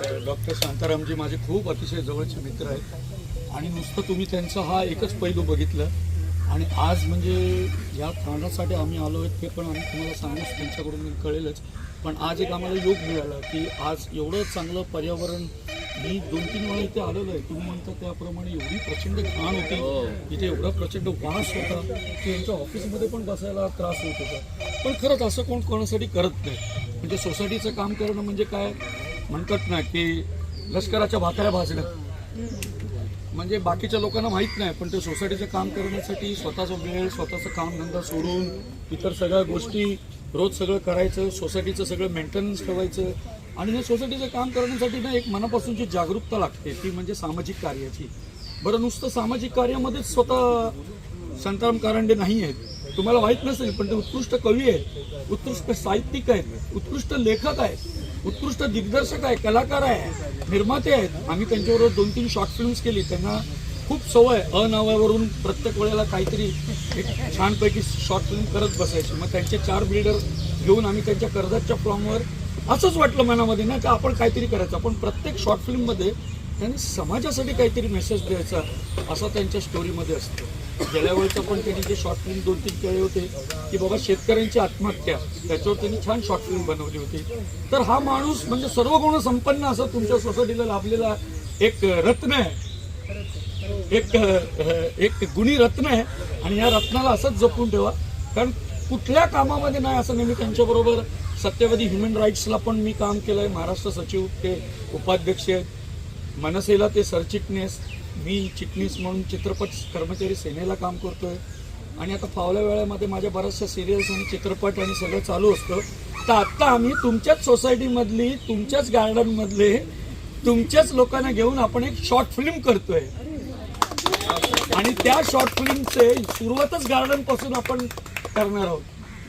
Doctor शांतारामजी माझे खूप अतिशय जवळचे मित्र आहेत. आणि नुसतं तुम्ही त्यांचा हा एकच पैलू बघितलं. आणि आज म्हणजे या कारणासाठी आम्ही आलो आहेत ते पण आम्ही तुम्हाला सांगूच त्यांच्याकडून कळेलच. पण आज एक आम्हाला योग मिळाला की आज एवढं चांगलं पर्यावरण मी दोन तीन वेळा इथे आलेलो आहे. तुम्ही म्हणता त्याप्रमाणे एवढी प्रचंड घाण होती. इथे एवढा प्रचंड वास होता की यांच्या ऑफिसमध्ये पण बसायला त्रास होत होता. पण खरंच असं कोण कोणासाठी करत नाही. म्हणजे सोसायटीचं काम करणं म्हणजे काय? म्हणतात ना की लष्कराच्या भाकऱ्या भाजल्या म्हणजे बाकीच्या लोकांना माहीत नाही पण ते सोसायटीचं काम करण्यासाठी स्वतःचा वेळ स्वतःचं कामधंदा सोडून इतर सगळ्या गोष्टी रोज सगळं करायचं सोसायटीचं सगळं मेंटेनन्स ठेवायचं. आणि हे सोसायटीचं काम करण्यासाठी ना एक मनापासूनची जागरूकता लागते ती म्हणजे सामाजिक कार्याची. बरं नुसतं सामाजिक कार्यामध्येच स्वतः शांताराम कारंडे नाही आहेत. तुम्हाला माहीत नसेल पण ते उत्कृष्ट कवी आहेत उत्कृष्ट साहित्यिक आहेत उत्कृष्ट लेखक आहेत. उत्कृष्ट दिग्दर्शक आहे कलाकार आहे निर्माते आहेत. आम्ही त्यांच्याबरोबर दोन तीन शॉर्ट फिल्म्स केली. त्यांना खूप सवय अनावावरून प्रत्येक वेळेला काहीतरी एक छानपैकी शॉर्ट फिल्म करत बसायची. मग त्यांचे चार बिल्डर घेऊन आम्ही त्यांच्या कर्जाच्या फॉर्मवर असंच वाटलं मनामध्ये ना की आपण काहीतरी करायचं. पण प्रत्येक शॉर्ट फिल्ममध्ये त्यांनी समाजासाठी काहीतरी मेसेज द्यायचा असा त्यांच्या स्टोरीमध्ये असतो. गेल्या वेळेचं पण त्यांनी जे शॉर्ट फिल्म दोन तीन केले होते की बाबा शेतकऱ्यांची आत्महत्या त्याच्यावर त्यांनी छान शॉर्ट फिल्म बनवली होती. तर हा माणूस म्हणजे सर्व गुण संपन्न असं तुमच्या सोसायटीला लाभलेला एक रत्न आहे. एक एक गुणी रत्न आहे. आणि या रत्नाला असंच जपून ठेवा. कारण कुठल्या कामामध्ये नाही असं नाही मी त्यांच्याबरोबर सत्यवादी ह्युमन राईट्सला पण मी काम केलं आहे महाराष्ट्र सचिव ते उपाध्यक्ष आहेत. मनसेला ते सरचिटणीस. मी चिटणीस म्हणून चित्रपट कर्मचारी सेनेला काम करतोय. आणि आता फावल्या वेळेमध्ये माझ्या बऱ्याचशा सिरियल्स आणि चित्रपट आणि सगळं चालू असतं. तर आत्ता आम्ही तुमच्याच सोसायटीमधली तुमच्याच गार्डनमधले तुमच्याच लोकांना घेऊन आपण एक शॉर्ट फिल्म करतोय. आणि त्या शॉर्ट फिल्मचे सुरुवातच गार्डनपासून आपण करणार आहोत.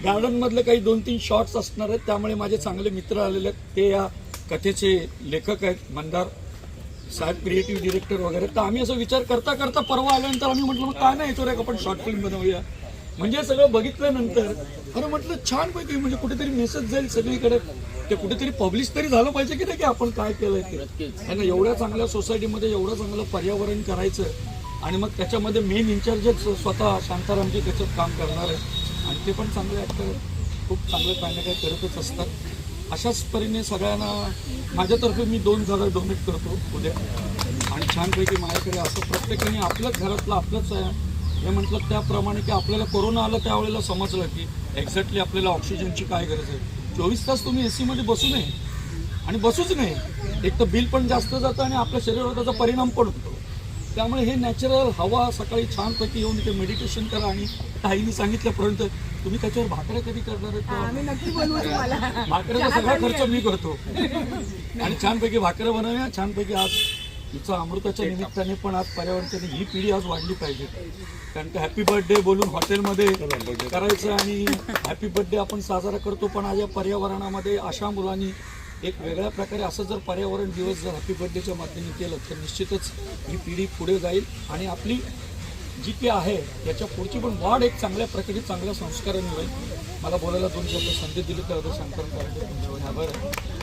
गार्डनमधले काही दोन तीन शॉर्ट्स असणार आहेत. त्यामुळे माझे चांगले मित्र आलेले आहेत. ते या कथेचे लेखक आहेत मंदार. साहेब क्रिएटिव्ह डिरेक्टर वगैरे. तर आम्ही असं विचार करता करता परवा आल्यानंतर आम्ही म्हटलं मग काय नाही याच्यावर एक आपण शॉर्ट फिल्म बनवूया? म्हणजे सगळं बघितल्यानंतर अरे म्हटलं छान पैकी म्हणजे कुठेतरी मेसेज जाईल सगळीकडे. ते कुठेतरी पब्लिश तरी झालं पाहिजे की नाही की आपण काय केलंय ते. आणि एवढ्या चांगल्या सोसायटीमध्ये एवढं चांगलं पर्यावरण करायचं आणि मग त्याच्यामध्ये मेन इन्चार्जच स्वतः शांतारामजी त्याच्यात काम करणार आहे आणि ते पण चांगले ॲक्टर खूप चांगलं काही ना काही करतच असतात. अशाच परीने सगळ्यांना माझ्यातर्फे मी दोन झाडं डोनेट करतो उद्या. आणि छानपैकी माझ्याकडे असं प्रत्येकाने आपलंच घरातलं आपलंच आहे. हे म्हटलं त्याप्रमाणे की आपल्याला कोरोना आलं त्यावेळेला समजलं की एक्झॅक्टली आपल्याला ऑक्सिजनची काय गरज आहे. चोवीस तास तुम्ही ए सीमध्ये बसू नये. आणि बसूच नाही एक तर बिल पण जास्त जातं आणि आपल्या शरीरावर त्याचा परिणाम पण होतो. त्यामुळे हे नॅचरल हवा सकाळी छानपैकी येऊन इथे मेडिटेशन करा आणि ताईने सांगितल्यापर्यंत तुम्ही त्याच्यावर भाकऱ्या कधी करणार भाकऱ्याचा सगळा खर्च मी करतो. आणि छानपैकी भाकऱ्या बनवूया. छानपैकी आज तिचं अमृताच्या निमित्ताने पण आज पर्यावरणाने ही पिढी आज वाढली पाहिजे. कारण की हॅपी बर्थडे बोलून हॉटेलमध्ये करायचं आणि हॅपी बर्थडे आपण साजरा करतो. पण आज या पर्यावरणामध्ये अशा मुलांनी एक वेगळ्या प्रकारे असं जर पर्यावरण दिवस जर हॅपी बर्थडेच्या माध्यमाने केलं तर निश्चितच ही पिढी पुढे जाईल आणि आपली जी काही आहे याच्या पुढची पण वाढ एक चांगल्या प्रकारे चांगल्या संस्काराने होईल मला बोलायला दोन शब्द संधी दिली त्याबद्दल शंकर तुमच्यावर आभार आहे.